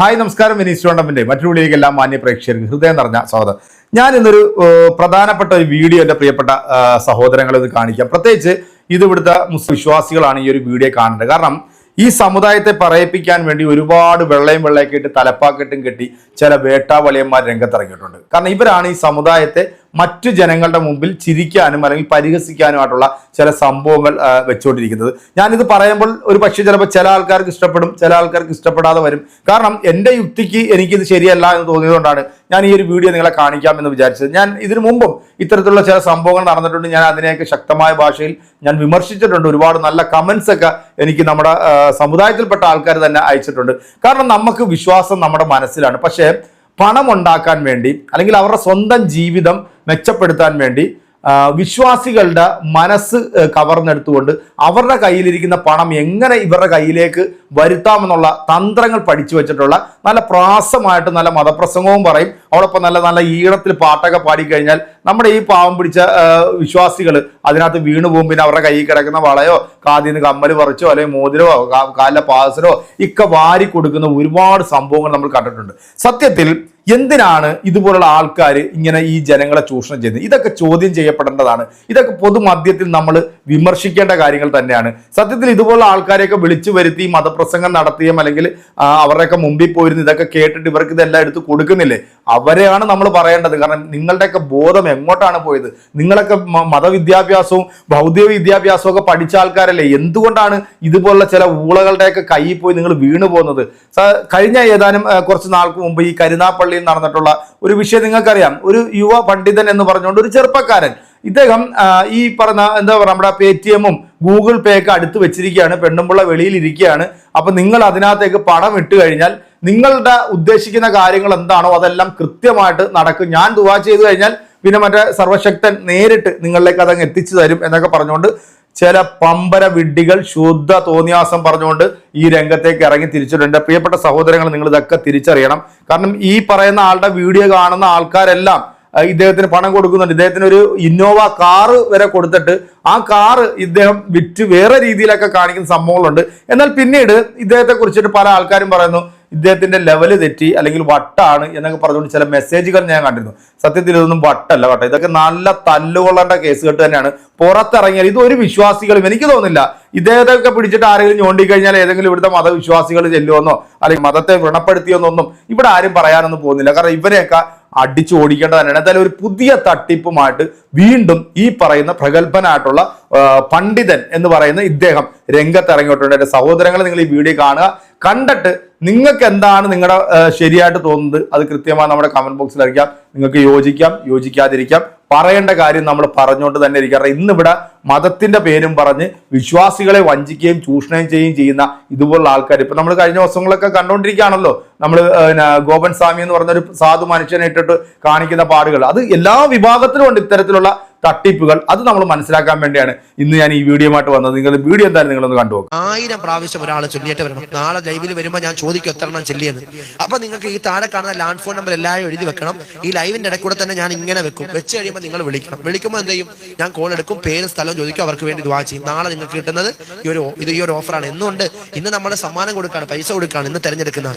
Hi നമസ്കാരം. വിനീസ് ടോണ്ടമിന്റെ മറ്റൊരു വീഡിയോയിലേക്ക് എല്ലാ മാന്യ പ്രേക്ഷകർക്ക് ഹൃദയം നിറഞ്ഞ സ്വാഗതം. ഞാൻ ഇന്നൊരു പ്രധാനപ്പെട്ട ഒരു വീഡിയോ എന്റെ പ്രിയപ്പെട്ട സഹോദരങ്ങളെ ഇത് കാണിക്കാം. പ്രത്യേകിച്ച് ഇത് ഇവിടുത്തെ മുസ്ലിം വിശ്വാസികളാണ് ഈ ഒരു വീഡിയോ കാണേണ്ടത് കാരണം ഈ സമുദായത്തെ പറയിപ്പിക്കാൻ വേണ്ടി ഒരുപാട് വെള്ളയും വെള്ളയൊക്കെ ഇട്ട് തലപ്പാക്കെട്ടും കെട്ടി ചില വേട്ടാവളിയന്മാർ രംഗത്തിറങ്ങിയിട്ടുണ്ട്. കാരണം ഇവരാണ് ഈ സമുദായത്തെ മറ്റു ജനങ്ങളുടെ മുമ്പിൽ ചിരിക്കാനും അല്ലെങ്കിൽ പരിഹസിക്കാനുമായിട്ടുള്ള ചില സംഭവങ്ങൾ വെച്ചുകൊണ്ടിരിക്കുന്നത്. ഞാനിത് പറയുമ്പോൾ ഒരു പക്ഷേ ചിലപ്പോൾ ചില ആൾക്കാർക്ക് ഇഷ്ടപ്പെടും ചില ആൾക്കാർക്ക് ഇഷ്ടപ്പെടാതെ വരും. കാരണം എന്റെ യുക്തിക്ക് എനിക്കിത് ശരിയല്ല എന്ന് തോന്നിയതുകൊണ്ടാണ് ഞാൻ ഈ ഒരു വീഡിയോ നിങ്ങളെ കാണിക്കാമെന്ന് വിചാരിച്ചത്. ഞാൻ ഇതിനു മുമ്പും ഇത്തരത്തിലുള്ള ചില സംഭവങ്ങൾ നടന്നിട്ടുണ്ട്. ഞാൻ അതിനെയൊക്കെ ശക്തമായ ഭാഷയിൽ ഞാൻ വിമർശിച്ചിട്ടുണ്ട്. ഒരുപാട് നല്ല കമന്റ്സ് ഒക്കെ എനിക്ക് നമ്മുടെ സമുദായത്തിൽപ്പെട്ട ആൾക്കാർ തന്നെ അയച്ചിട്ടുണ്ട്. കാരണം നമുക്ക് വിശ്വാസം നമ്മുടെ മനസ്സിലാണ്. പക്ഷേ പണം ഉണ്ടാക്കാൻ വേണ്ടി അല്ലെങ്കിൽ അവരുടെ സ്വന്തം ജീവിതം മെച്ചപ്പെടുത്താൻ വേണ്ടി വിശ്വാസികളുടെ മനസ്സ് കവർന്നെടുത്തുകൊണ്ട് അവരുടെ കയ്യിലിരിക്കുന്ന പണം എങ്ങനെ ഇവരുടെ കയ്യിലേക്ക് വരുത്താമെന്നുള്ള തന്ത്രങ്ങൾ പഠിച്ചു വെച്ചിട്ടുള്ള നല്ല പ്രാസമായിട്ട് നല്ല മതപ്രസംഗവും പറയും. അവളൊപ്പം നല്ല നല്ല ഈണത്തിൽ പാട്ടൊക്കെ പാടിക്കഴിഞ്ഞാൽ നമ്മുടെ ഈ പാവം പിടിച്ച വിശ്വാസികൾ അതിനകത്ത് വീണു പോകും. പിന്നെ അവരുടെ കയ്യിൽ കിടക്കുന്ന വളയോ കാതിൽ നിന്ന് കമ്മൽ പറിച്ചോ അല്ലെങ്കിൽ മോതിരോ കാലിലെ പാദസരോ ഒക്കെ വാരി കൊടുക്കുന്ന ഒരുപാട് സംഭവങ്ങൾ നമ്മൾ കണ്ടിട്ടുണ്ട്. സത്യത്തിൽ എന്തിനാണ് ഇതുപോലുള്ള ആൾക്കാർ ഇങ്ങനെ ഈ ജനങ്ങളെ ചൂഷണം ചെയ്യുന്നത്? ഇതൊക്കെ ചോദ്യം ചെയ്യപ്പെടേണ്ടതാണ്. ഇതൊക്കെ പൊതുമധ്യത്തിൽ നമ്മൾ വിമർശിക്കേണ്ട കാര്യങ്ങൾ തന്നെയാണ്. സത്യത്തിൽ ഇതുപോലുള്ള ആൾക്കാരെയൊക്കെ വിളിച്ചു വരുത്തി മതപ്രസംഗം നടത്തിയും അല്ലെങ്കിൽ അവരുടെയൊക്കെ മുമ്പിൽ പോയിരുന്ന് ഇതൊക്കെ കേട്ടിട്ട് ഇവർക്ക് ഇതെല്ലാം എടുത്ത് കൊടുക്കുന്നില്ലേ? അവരെയാണ് നമ്മൾ പറയേണ്ടത്. കാരണം നിങ്ങളുടെയൊക്കെ ബോധം എങ്ങോട്ടാണ് പോയത്? നിങ്ങളൊക്കെ മതവിദ്യാഭ്യാസവും ഭൗതിക വിദ്യാഭ്യാസവും ഒക്കെ പഠിച്ച ആൾക്കാരല്ലേ? എന്തുകൊണ്ടാണ് ഇതുപോലുള്ള ചില ഊളകളുടെയൊക്കെ കയ്യിൽ പോയി നിങ്ങൾ വീണു പോകുന്നത് കഴിഞ്ഞ ഏതാനും കുറച്ച് നാൾക്ക് മുമ്പ് ഈ കരുനാപ്പള്ളിയിൽ നടന്നിട്ടുള്ള ഒരു വിഷയം നിങ്ങൾക്കറിയാം. ഒരു യുവ പണ്ഡിതൻ എന്ന് പറഞ്ഞുകൊണ്ട് ഒരു ചെറുപ്പക്കാരൻ. ഇദ്ദേഹം ഈ പറഞ്ഞ എന്താ പറയുക നമ്മുടെ പേ ടി എമ്മും ഗൂഗിൾ പേ ഒക്കെ അടുത്ത് വെച്ചിരിക്കുകയാണ്. പെണ്ണുമ്പുള്ള വെളിയിൽ ഇരിക്കുകയാണ്. അപ്പൊ നിങ്ങൾ അതിനകത്തേക്ക് പണം ഇട്ട് കഴിഞ്ഞാൽ നിങ്ങളുടെ ഉദ്ദേശിക്കുന്ന കാര്യങ്ങൾ എന്താണോ അതെല്ലാം കൃത്യമായിട്ട് നടക്കും. ഞാൻ ദുവാ ചെയ്തു കഴിഞ്ഞാൽ പിന്നെ മറ്റേ സർവശക്തൻ നേരിട്ട് നിങ്ങളിലേക്ക് അതങ്ങ് എത്തിച്ചു തരും എന്നൊക്കെ പറഞ്ഞുകൊണ്ട് ചില പമ്പര വിഡ്ഢികൾ ശുദ്ധ തോന്നിയാസം പറഞ്ഞുകൊണ്ട് ഈ രംഗത്തേക്ക് ഇറങ്ങി തിരിച്ചിട്ടുണ്ട്. പ്രിയപ്പെട്ട സഹോദരങ്ങൾ നിങ്ങൾ ഇതൊക്കെ തിരിച്ചറിയണം. കാരണം ഈ പറയുന്ന ആളുടെ വീഡിയോ കാണുന്ന ആൾക്കാരെല്ലാം ഇദ്ദേഹത്തിന് പണം കൊടുക്കുന്നുണ്ട്. ഇദ്ദേഹത്തിന് ഒരു ഇന്നോവ കാറ് വരെ കൊടുത്തിട്ട് ആ കാറ് ഇദ്ദേഹം വിറ്റ് വേറെ രീതിയിലൊക്കെ കാണിക്കുന്ന സംഭവങ്ങളുണ്ട്. എന്നാൽ പിന്നീട് ഇദ്ദേഹത്തെ കുറിച്ചിട്ട് പല ആൾക്കാരും പറയുന്നു ഇദ്ദേഹത്തിന്റെ ലെവൽ തെറ്റി അല്ലെങ്കിൽ വട്ടാണ് എന്നൊക്കെ പറഞ്ഞുകൊണ്ട് ചില മെസ്സേജുകൾ ഞാൻ കണ്ടിരുന്നു. സത്യത്തിൽ ഇതൊന്നും വട്ടല്ല വട്ട ഇതൊക്കെ നല്ല തല്ലുകൊള്ളേണ്ട കേസ് കെട്ട് തന്നെയാണ്. പുറത്തിറങ്ങിയാൽ ഇത് ഒരു വിശ്വാസികളും എനിക്ക് തോന്നുന്നില്ല. ഇദ്ദേഹത്തൊക്കെ പിടിച്ചിട്ട് ആരെങ്കിലും ഞോണ്ടി കഴിഞ്ഞാൽ ഏതെങ്കിലും ഇവിടുത്തെ മതവിശ്വാസികൾ ചെല്ലുമെന്നോ അല്ലെങ്കിൽ മതത്തെ വ്രണപ്പെടുത്തിയെന്നൊന്നും ഇവിടെ ആരും പറയാനൊന്നും പോകുന്നില്ല. കാരണം ഇവരെയൊക്കെ അടിച്ചു ഓടിക്കേണ്ടത് തന്നെയാണ് എന്തായാലും ഒരു പുതിയ തട്ടിപ്പുമായിട്ട് വീണ്ടും ഈ പറയുന്ന പ്രഗത്ഭനായിട്ടുള്ള പണ്ഡിതൻ എന്ന് പറയുന്ന ഇദ്ദേഹം രംഗത്തിറങ്ങിയിട്ടുണ്ട്. എന്റെ സഹോദരങ്ങൾ നിങ്ങൾ ഈ വീഡിയോ കാണുക. കണ്ടിട്ട് നിങ്ങൾക്ക് എന്താണ് നിങ്ങളുടെ ശരിയായിട്ട് തോന്നുന്നത്? അത് കൃത്യമായി നമ്മുടെ കമന്റ് ബോക്സിൽ അറിയിക്കാം. നിങ്ങൾക്ക് യോജിക്കാം യോജിക്കാതിരിക്കാം. പറയേണ്ട കാര്യം നമ്മൾ പറഞ്ഞുകൊണ്ട് തന്നെ ഇരിക്കുക. കാരണം ഇന്നിവിടെ മതത്തിന്റെ പേരും പറഞ്ഞ് വിശ്വാസികളെ വഞ്ചിക്കുകയും ചൂഷണം ചെയ്യുകയും ചെയ്യുന്ന ഇതുപോലുള്ള ആൾക്കാർ ഇപ്പൊ നമ്മൾ കഴിഞ്ഞ ദിവസങ്ങളൊക്കെ കണ്ടുകൊണ്ടിരിക്കുകയാണല്ലോ നമ്മൾ ഗോപൻ സ്വാമി എന്ന് പറഞ്ഞ ഒരു സാധു മനുഷ്യനെ ഇട്ടിട്ട് കാണിക്കുന്ന പാടുകൾ. അത് എല്ലാ വിഭാഗത്തിലും ഉണ്ട് ഇത്തരത്തിലുള്ള തട്ടിപ്പുകൾ അത് നമ്മൾ മനസ്സിലാക്കാൻ വേണ്ടിയാണ് ഇന്ന് ഞാൻ ഈ വീഡിയോ ആയിട്ട് വന്നത്. നിങ്ങൾ വീഡിയോ എന്തായാലും നിങ്ങളൊന്ന് കണ്ടുപോകും ആയിരം പ്രാവശ്യം ഒരാൾ ചൊല്ലിയിട്ട് വരണം. നാളെ ലൈവിൽ വരുമ്പോൾ ഞാൻ ചോദിക്കും എത്ര എണ്ണം ചെല്ലിയെന്ന്. അപ്പൊ നിങ്ങൾക്ക് ഈ താഴെ കാണുന്ന ലാൻഡ് ഫോൺ നമ്പർ എല്ലാവരും എഴുതി വെക്കണം. ഈ ലൈവിന്റെ ഇടക്കൂടെ തന്നെ ഞാൻ ഇങ്ങനെ വെക്കും. വെച്ച് കഴിയുമ്പോൾ നിങ്ങൾ വിളിക്കണം. വിളിക്കുമ്പോൾ എന്ത് ചെയ്യും? ഞാൻ കോൾ എടുക്കും പേര് സ്ഥലം ചോദിക്കും അവർക്ക് വേണ്ടി ദ്വാ ചെയ്യും. നാളെ നിങ്ങൾക്ക് കിട്ടുന്നത് ഈ ഒരു ഇത് ഈ ഒരു ഓഫറാണ് എന്നുണ്ട് ഇന്ന് നമ്മൾ സമ്മാനം കൊടുക്കാണ് പൈസ കൊടുക്കാണ് ഇന്ന് തെരഞ്ഞെടുക്കുന്ന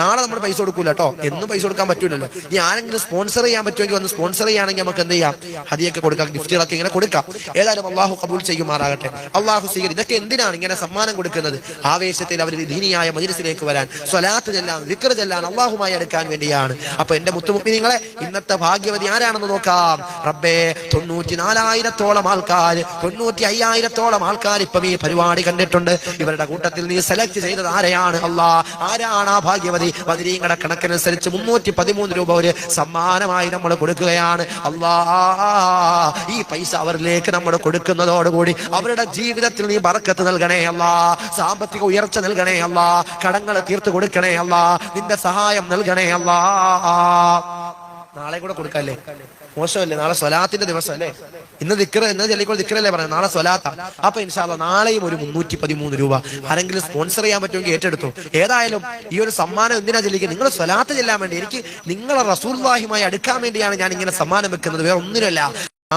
നാളെ നമ്മൾ പൈസ കൊടുക്കൂല കേട്ടോ. എന്നും പൈസ കൊടുക്കാൻ പറ്റൂലല്ലോ. ഇനി ആരെങ്കിലും സ്പോൺസർ ചെയ്യാൻ പറ്റുമെങ്കിൽ വന്ന് സ്പോൺസർ ചെയ്യുകയാണെങ്കിൽ നമുക്ക് എന്ത് ചെയ്യാം? ഹതിയൊക്കെ കൊടുക്കാം. ഗിഫ്റ്റുകളൊക്കെ ഇങ്ങനെ കൊടുക്കാം. ഏതായാലും അള്ളാഹു കബൂൽ ചെയ്യുമാറാകട്ടെ. അള്ളാഹു സ്വീകരി ഇതൊക്കെ എന്തിനാണ് ഇങ്ങനെ സമ്മാനം കൊടുക്കുന്നത്? ആവേശത്തിൽ അവർ ദീനിയായ മജിലിസിലേക്ക് വരാൻ സ്വലാത്ത് ചെല്ലാൻ വിക്ര ചെല്ലാൻ അള്ളാഹുമായി എടുക്കാൻ വേണ്ടിയാണ്. അപ്പൊ എന്റെ മുത്തുമുപ്പി നിങ്ങളെ ഇന്നത്തെ ഭാഗ്യവതി ആരാണെന്ന് നോക്കാം. റബ്ബേ തൊണ്ണൂറ്റി നാലായിരത്തോളം ആൾക്കാർ തൊണ്ണൂറ്റി അയ്യായിരത്തോളം ആൾക്കാർ ഇപ്പം ഈ പരിപാടി കണ്ടിട്ടുണ്ട്. ഇവരുടെ കൂട്ടത്തിൽ നീ സെലക്ട് ചെയ്തത് ആരെയാണ്? അള്ളാ ആരാണ് ആ ഭാഗ്യവതി? ബദിരീങ്ങളുടെ കണക്കനുസരിച്ച് മുന്നൂറ്റി പതിമൂന്ന് രൂപ ഒരു സമ്മാനമായി നമ്മൾ കൊടുക്കുകയാണ്. അള്ളാ ഈ പൈസ അവരിലേക്ക് നമ്മൾ കൊടുക്കുന്നതോടുകൂടി അവരുടെ ജീവിതത്തിൽ നീ ബറക്കത്ത് നൽകണേ അല്ല. സാമ്പത്തിക ഉയർച്ച നൽകണേ അല്ല. കടങ്ങൾ തീർത്തു കൊടുക്കണേ അല്ല. നിന്റെ സഹായം നൽകണേ അല്ല. നാളെ കൂടെ കൊടുക്കല്ലേ? മോശമല്ലേ? നാളെ സ്വലാത്തിന്റെ ദിവസം അല്ലേ ഇന്ന് ദിക്കറ ഇന്ന് ചെല്ലിക്കോൾ ദിക്കറല്ലേ പറയാം നാളെ സ്വലാത്ത. അപ്പൊ ഇൻഷാല്ല നാളെയും ഒരു മുന്നൂറ്റി പതിമൂന്ന് രൂപ. ആരെങ്കിലും സ്പോൺസർ ചെയ്യാൻ പറ്റുമെങ്കിൽ ഏറ്റെടുത്തു. ഏതായാലും ഈ ഒരു സമ്മാനം എന്തിനാ ചെല്ലിക്കുക നിങ്ങൾ സ്വലാത്ത് ചെല്ലാൻ വേണ്ടി എനിക്ക് നിങ്ങളെ റസൂൽവാഹിയുമായി അടുക്കാൻ വേണ്ടിയാണ് ഞാൻ ഇങ്ങനെ സമ്മാനം വെക്കുന്നത്. വേറെ ഒന്നിനല്ല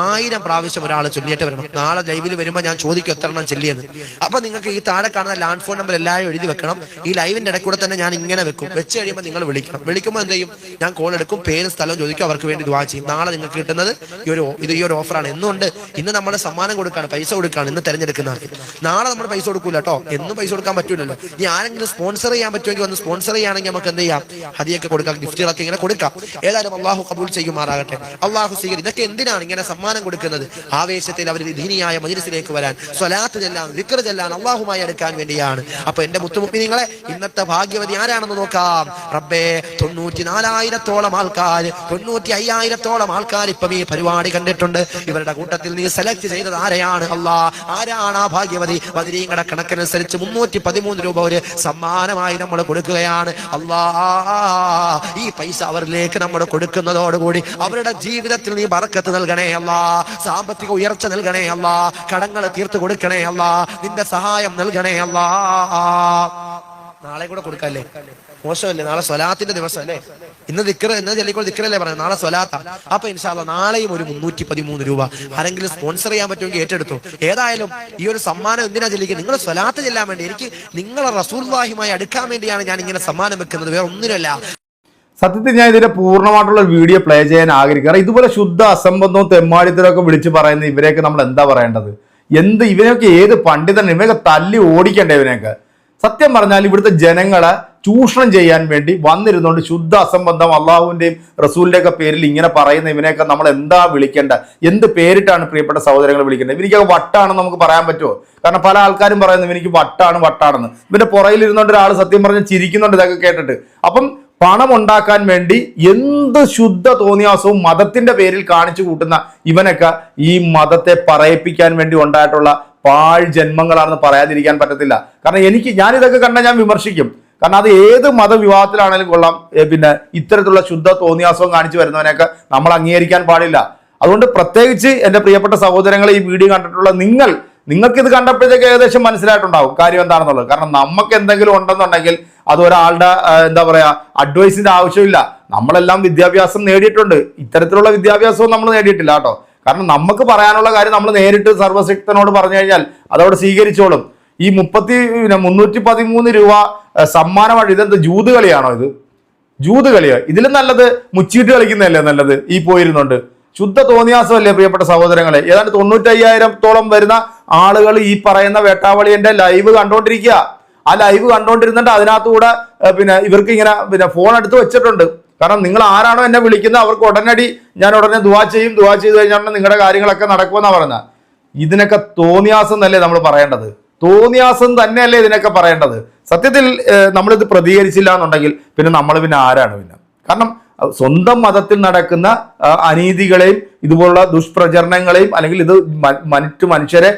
ആയിരം പ്രാവശ്യം ഒരാൾ ചൊല്ലിയിട്ട് വരണം. നാളെ ലൈവിൽ വരുമ്പോൾ ഞാൻ ചോദിക്കും എത്ര എണ്ണം ചൊല്ലിയെന്ന്. അപ്പൊ നിങ്ങൾക്ക് ഈ താഴെ കാണുന്ന ലാൻഡ് ഫോൺ നമ്പർ എല്ലാവരും എഴുതി വെക്കണം. ഈ ലൈവിന്റെ ഇടയ്ക്ക് കൂടെ തന്നെ ഞാൻ ഇങ്ങനെ വെക്കും. വെച്ച് കഴിയുമ്പോൾ നിങ്ങൾ വിളിക്കണം. വിളിക്കുമ്പോൾ എന്ത് ചെയ്യും? ഞാൻ കോൾ എടുക്കും പേരും സ്ഥലവും ചോദിക്കും അവർക്ക് വേണ്ടി ദ്വാ ചെയ്യും. നാളെ നിങ്ങൾക്ക് കിട്ടുന്നത് ഈ ഒരു ഇത് ഈ ഒരു ഓഫറാണ് എന്നുണ്ട് ഇന്ന് നമ്മൾ സമ്മാനം കൊടുക്കാണ് പൈസ കൊടുക്കാണ് ഇന്ന് തിരഞ്ഞെടുക്കുന്ന ആൾക്ക് നാളെ നമ്മൾ പൈസ കൊടുക്കൂല കേട്ടോ എന്നും പൈസ കൊടുക്കാൻ പറ്റൂലല്ലോ. ഇനി ആരെങ്കിലും സ്പോൺസർ ചെയ്യാൻ പറ്റുമെങ്കിൽ വന്ന് സ്പോൺസർ ചെയ്യുകയാണെങ്കിൽ നമുക്ക് എന്ത് ചെയ്യാം? ഹതിയൊക്കെ കൊടുക്കാം ഗിഫ്റ്റുകളൊക്കെ ഇങ്ങനെ കൊടുക്കാം. ഏതായാലും അള്ളാഹു കബൂൾ ചെയ്യുമാറാകട്ടെ. അള്ളാഹു സ്വീകരിക്കും. ഇതൊക്കെ എന്തിനാണ് ഇങ്ങനെ സമ്മാനം കൊടുക്കുന്നത്. ആവേശത്തിൽ അവർ ദീനിയായ മജിലിസിലേക്ക് വരാൻ സ്വലാത്ത് ചെല്ലാൻ വിക്ര ചെല്ലാൻ അള്ളാഹുമായി എടുക്കാൻ വേണ്ടിയാണ്. അപ്പൊ എന്റെ മുത്തുമുപ്പി നിങ്ങളെ ഇന്നത്തെ ഭാഗ്യവതി ആരാണെന്ന് നോക്കാം? റബ്ബേ തൊണ്ണൂറ്റി നാലായിരത്തോളം ആൾക്കാർ തൊണ്ണൂറ്റി അയ്യായിരത്തോളം ആൾക്കാർ ഇപ്പം ഈ പരിപാടി കണ്ടിട്ടുണ്ട്. ഇവരുടെ കൂട്ടത്തിൽ നീ സെലക്ട് ചെയ്തത് ആരെയാണ്? അള്ളാ ആരാണ് ആ ഭാഗ്യവതി? ബദരീങ്ങളുടെ കണക്കനുസരിച്ച് മുന്നൂറ്റി പതിമൂന്ന് രൂപ ഒരു സമ്മാനമായി നമ്മൾ കൊടുക്കുകയാണ്. അള്ളാ ഈ പൈസ അവരിലേക്ക് നമ്മൾ കൊടുക്കുന്നതോടുകൂടി അവരുടെ ജീവിതത്തിൽ നീ ബറക്കത്ത് നൽകണേ അല്ലാ സാമ്പത്തിക ഉയർച്ച നൽകണേ അല്ല കടങ്ങൾ തീർത്തു കൊടുക്കണേ അല്ല നിന്റെ സഹായം നൽകണേ അല്ല. നാളെ കൂടെ കൊടുക്കല്ലേ? മോശമല്ലേ? നാളെ സ്വലാത്തിന്റെ ദിവസം അല്ലേ ഇന്ന് ദിക്കറ് ഇന്ന് ചെല്ലിക്കോൾ ദിക്കറല്ലേ പറഞ്ഞു നാളെ സ്വലാത്ത. അപ്പൊ ഇൻഷാല്ല നാളെയും ഒരു മുന്നൂറ്റി പതിമൂന്ന് രൂപ ആരെങ്കിലും സ്പോൺസർ ചെയ്യാൻ പറ്റുമെങ്കിൽ ഏറ്റെടുത്തു. ഏതായാലും ഈ ഒരു സമ്മാനം എന്തിനാ ചെല്ലിക്കുക നിങ്ങൾ സ്വലാത്ത് ചെല്ലാൻ വേണ്ടി എനിക്ക് നിങ്ങളെ റസൂർവാഹിമായി അടുക്കാൻ വേണ്ടിയാണ് ഞാൻ ഇങ്ങനെ സമ്മാനം വെക്കുന്നത്. വേറെ ഒന്നിനല്ല. സത്യത്തിൽ ഞാൻ ഇതിന്റെ പൂർണമായിട്ടുള്ള വീഡിയോ പ്ലേ ചെയ്യാൻ ആഗ്രഹിക്കാറ് ഇതുപോലെ ശുദ്ധ അസംബന്ധവും തെമ്മാടിത്തരവും ഒക്കെ വിളിച്ച് പറയുന്ന ഇവരെയൊക്കെ നമ്മൾ എന്താ പറയേണ്ടത്? എന്ത് ഇവനൊക്കെ ഏത് പണ്ഡിതൻ ഇവനൊക്കെ തല്ലി ഓടിക്കണ്ടേ ഇവനെയൊക്കെ? സത്യം പറഞ്ഞാൽ ഇവിടുത്തെ ജനങ്ങളെ ചൂഷണം ചെയ്യാൻ വേണ്ടി വന്നിരുന്നുകൊണ്ട് ശുദ്ധ അസംബന്ധം അള്ളാഹുവിന്റെയും റസൂലിന്റെ ഒക്കെ പേരിൽ ഇങ്ങനെ പറയുന്ന ഇവനെയൊക്കെ നമ്മൾ എന്താ വിളിക്കേണ്ട എന്ത് പേരിട്ടാണ് പ്രിയപ്പെട്ട സഹോദരങ്ങളെ വിളിക്കേണ്ടത്? ഇവനിക്കൊക്കെ വട്ടാണെന്ന് നമുക്ക് പറയാൻ പറ്റുമോ? കാരണം പല ആൾക്കാരും പറയുന്നു ഇവനിക്ക് വട്ടാണ് വട്ടാണെന്ന്. ഇവന്റെ പുറയിൽ ഇരുന്നുകൊണ്ട് ഒരാൾ സത്യം പറഞ്ഞ് ചിരിക്കുന്നുണ്ട് ഇതൊക്കെ കേട്ടിട്ട്. അപ്പം പണം ഉണ്ടാക്കാൻ വേണ്ടി എന്ത് ശുദ്ധ തോന്നിയാസവും മതത്തിന്റെ പേരിൽ കാണിച്ചു കൂട്ടുന്ന ഇവനൊക്കെ ഈ മതത്തെ പറയിപ്പിക്കാൻ വേണ്ടി ഉണ്ടായിട്ടുള്ള പാഴ് ജന്മങ്ങളാണെന്ന് പറയാതിരിക്കാൻ പറ്റത്തില്ല. കാരണം എനിക്ക് ഞാൻ ഇതൊക്കെ കണ്ടാൽ ഞാൻ വിമർശിക്കും. കാരണം അത് ഏത് മതവിവാഹത്തിലാണെങ്കിലും കൊള്ളാം. പിന്നെ ഇത്തരത്തിലുള്ള ശുദ്ധ തോന്നിയാസവും കാണിച്ചു വരുന്നവനെയൊക്കെ നമ്മൾ അംഗീകരിക്കാൻ പാടില്ല. അതുകൊണ്ട് പ്രത്യേകിച്ച് എന്റെ പ്രിയപ്പെട്ട സഹോദരങ്ങളെ ഈ വീഡിയോ കണ്ടിട്ടുള്ള നിങ്ങൾ നിങ്ങൾക്ക് ഇത് കണ്ടപ്പോഴത്തേക്ക് ഏകദേശം മനസ്സിലായിട്ടുണ്ടാവും കാര്യം എന്താണെന്നുള്ളത്. കാരണം നമുക്ക് എന്തെങ്കിലും ഉണ്ടെന്നുണ്ടെങ്കിൽ അത് ഒരാളുടെ എന്താ പറയാ അഡ്വൈസിന്റെ ആവശ്യമില്ല. നമ്മളെല്ലാം വിദ്യാഭ്യാസം നേടിയിട്ടുണ്ട്. ഇത്തരത്തിലുള്ള വിദ്യാഭ്യാസവും നമ്മൾ നേടിയിട്ടില്ല കേട്ടോ. കാരണം നമുക്ക് പറയാനുള്ള കാര്യം നമ്മൾ നേരിട്ട് സർവശക്തനോട് പറഞ്ഞു കഴിഞ്ഞാൽ അതവിടെ സ്വീകരിച്ചോളും. ഈ മുപ്പത്തി പിന്നെ മുന്നൂറ്റി പതിമൂന്ന് രൂപ സമ്മാനമാണ് ഇതെന്ത് ജൂത് കളിയാണോ ഇത്? ജൂത് കളിയോ. ഇതിലും നല്ലത് മുച്ചീട്ട് കളിക്കുന്നതല്ലേ നല്ലത്? ഈ പോയിരുന്നുണ്ട്. ശുദ്ധ തോന്നിയാസമല്ലേ പ്രിയപ്പെട്ട സഹോദരങ്ങളെ? ഏതാണ്ട് തൊണ്ണൂറ്റയ്യായിരത്തോളം വരുന്ന ആളുകൾ ഈ പറയുന്ന വേട്ടാവളിയന്റെ ലൈവ് കണ്ടോണ്ടിരിക്കുക ആ ലൈവ് കണ്ടോണ്ടിരുന്നിട്ട് അതിനകത്തുകൂടെ കൂടെ പിന്നെ ഇവർക്ക് ഇങ്ങനെ പിന്നെ ഫോൺ എടുത്ത് വെച്ചിട്ടുണ്ട്. കാരണം നിങ്ങൾ ആരാണോ എന്നെ വിളിക്കുന്നത് അവർക്ക് ഉടനടി ഞാൻ ഉടനെ ദുവാ ചെയ്യും ദുവാ ചെയ്ത് കഴിഞ്ഞാൽ നിങ്ങളുടെ കാര്യങ്ങളൊക്കെ നടക്കുമെന്നാണ് പറഞ്ഞത്. ഇതിനൊക്കെ തോന്നിയാസം എന്നല്ലേ നമ്മൾ പറയേണ്ടത്? തോന്നിയാസം തന്നെയല്ലേ ഇതിനൊക്കെ പറയേണ്ടത്? സത്യത്തിൽ നമ്മളിത് പ്രതികരിച്ചില്ല എന്നുണ്ടെങ്കിൽ പിന്നെ നമ്മൾ പിന്നെ ആരാണ് പിന്നെ? കാരണം സ്വന്തം മതത്തിൽ നടക്കുന്ന അനീതികളെയും ഇതുപോലുള്ള ദുഷ്പ്രചരണങ്ങളെയും അല്ലെങ്കിൽ ഇത് മറ്റു മനുഷ്യരെ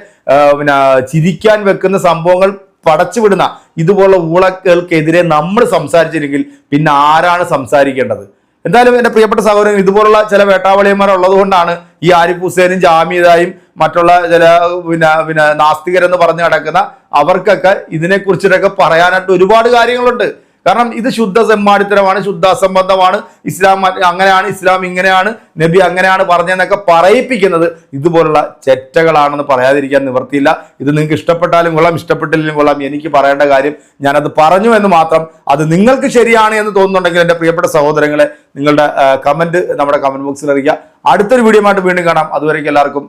പിന്നെ ചിരിക്കാൻ വെക്കുന്ന സംഭവങ്ങൾ പടച്ചുവിടുന്ന ഇതുപോലുള്ള ഊളകൾക്കെതിരെ നമ്മൾ സംസാരിച്ചില്ലെങ്കിൽ പിന്നെ ആരാണ് സംസാരിക്കേണ്ടത്? എന്തായാലും എന്റെ പ്രിയപ്പെട്ട സഹോദരൻ ഇതുപോലുള്ള ചില വേട്ടാവളിയന്മാർ ഉള്ളതുകൊണ്ടാണ് ഈ ആരിഫ് ഹുസൈനും ജാമീദായും മറ്റുള്ള ചില പിന്നെ പിന്നെ നാസ്തികരെന്ന് പറഞ്ഞു നടക്കുന്ന അവർക്കൊക്കെ ഇതിനെക്കുറിച്ചിട്ടൊക്കെ പറയാനായിട്ട് ഒരുപാട് കാര്യങ്ങളുണ്ട്. കാരണം ഇത് ശുദ്ധ സമ്മാനിത്തരമാണ് ശുദ്ധ അസംബന്ധമാണ്. ഇസ്ലാം അങ്ങനെയാണ് ഇസ്ലാം ഇങ്ങനെയാണ് നബി അങ്ങനെയാണ് പറഞ്ഞതെന്നൊക്കെ പറയിപ്പിക്കുന്നത് ഇതുപോലുള്ള ചെറ്റകളാണെന്ന് പറയാതിരിക്കാൻ നിവർത്തിയില്ല ഇത് നിങ്ങൾക്ക് ഇഷ്ടപ്പെട്ടാലും കൊള്ളാം ഇഷ്ടപ്പെട്ടില്ലെങ്കിലും കൊള്ളാം. എനിക്ക് പറയേണ്ട കാര്യം ഞാനത് പറഞ്ഞു എന്ന് മാത്രം അത് നിങ്ങൾക്ക് ശരിയാണ് എന്ന് തോന്നുന്നുണ്ടെങ്കിൽ എന്റെ പ്രിയപ്പെട്ട സഹോദരങ്ങളെ നിങ്ങളുടെ കമന്റ് നമ്മുടെ കമന്റ് ബോക്സിൽ അറിയിക്കുക. അടുത്തൊരു വീഡിയോ ആയിട്ട് വീണ്ടും കാണാം. അതുവരേക്കും എല്ലാവർക്കും